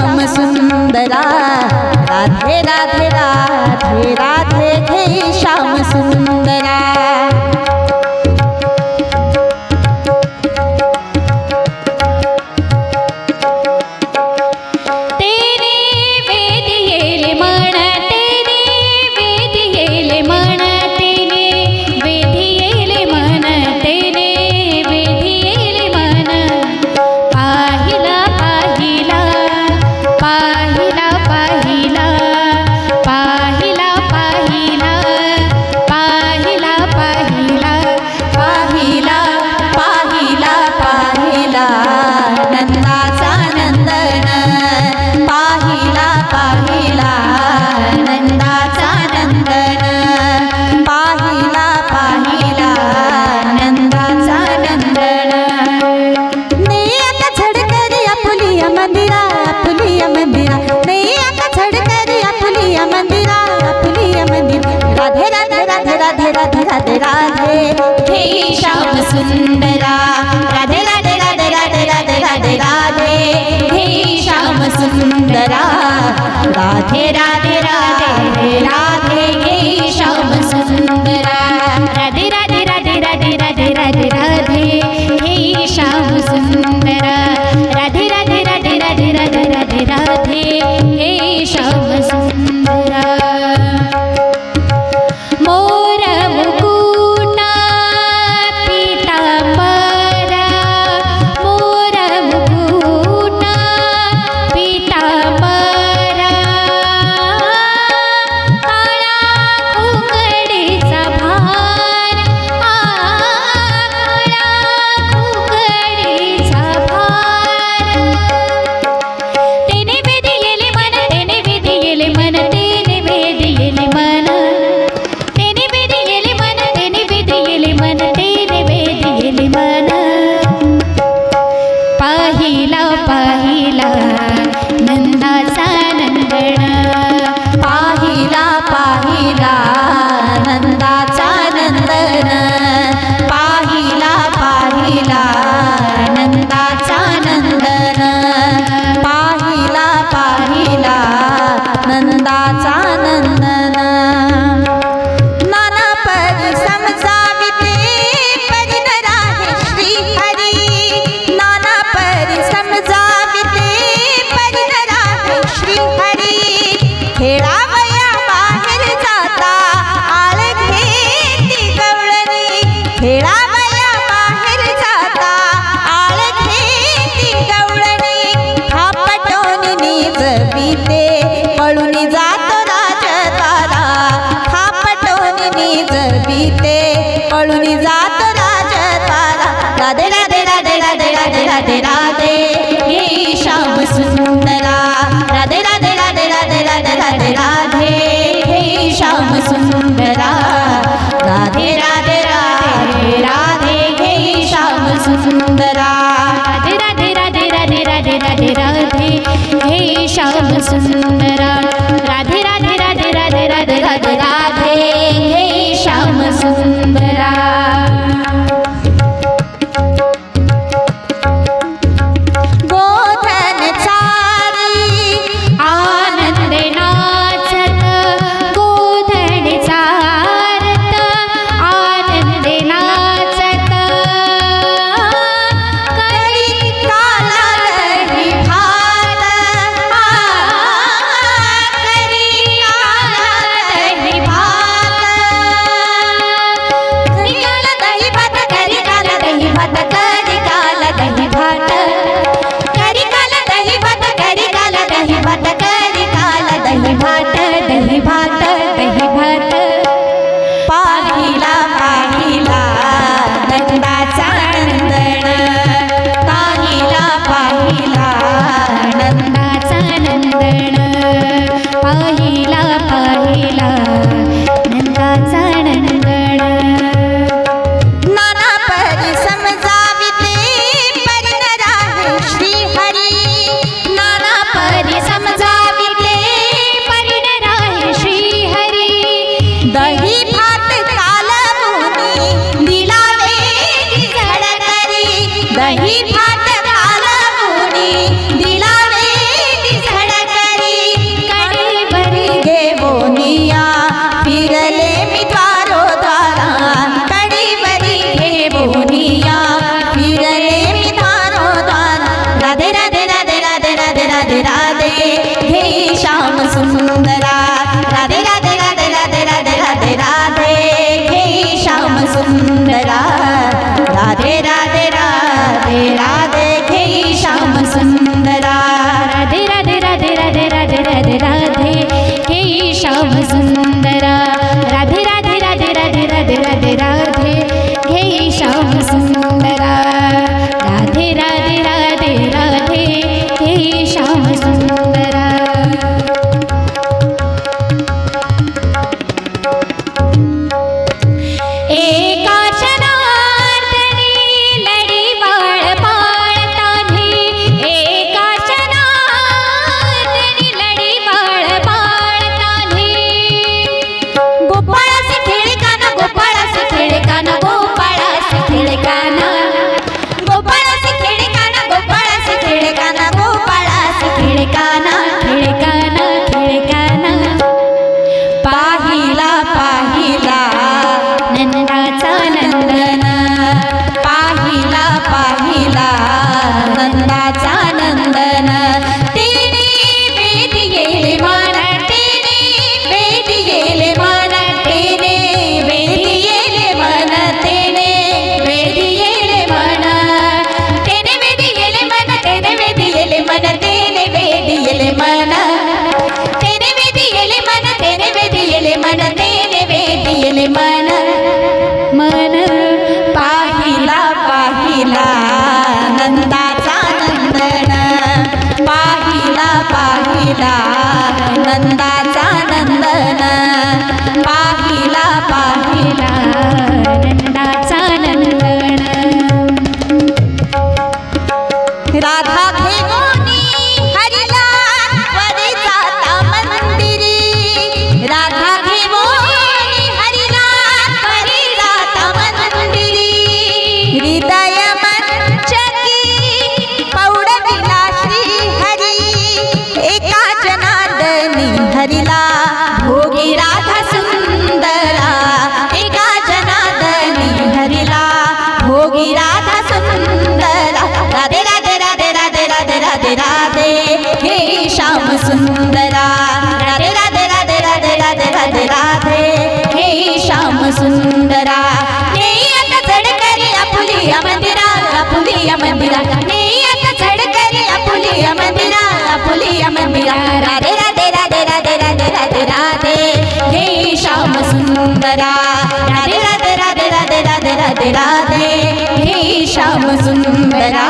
श्याम सुंदरा राधे राधे राधे राधे घे श्याम सुंदरा। Radhe Radhe deixar o meu número आनंदाचा नंदन पाहिला पाहिला. नंदाचा नंदन. पाहिला पाहिला नंदा. सुंदरा ने आता चढ करी आपुलिया मंदिरा राधे राधे राधे राधे राधे राधे राधे राधे राधे हे श्याम सुंदरा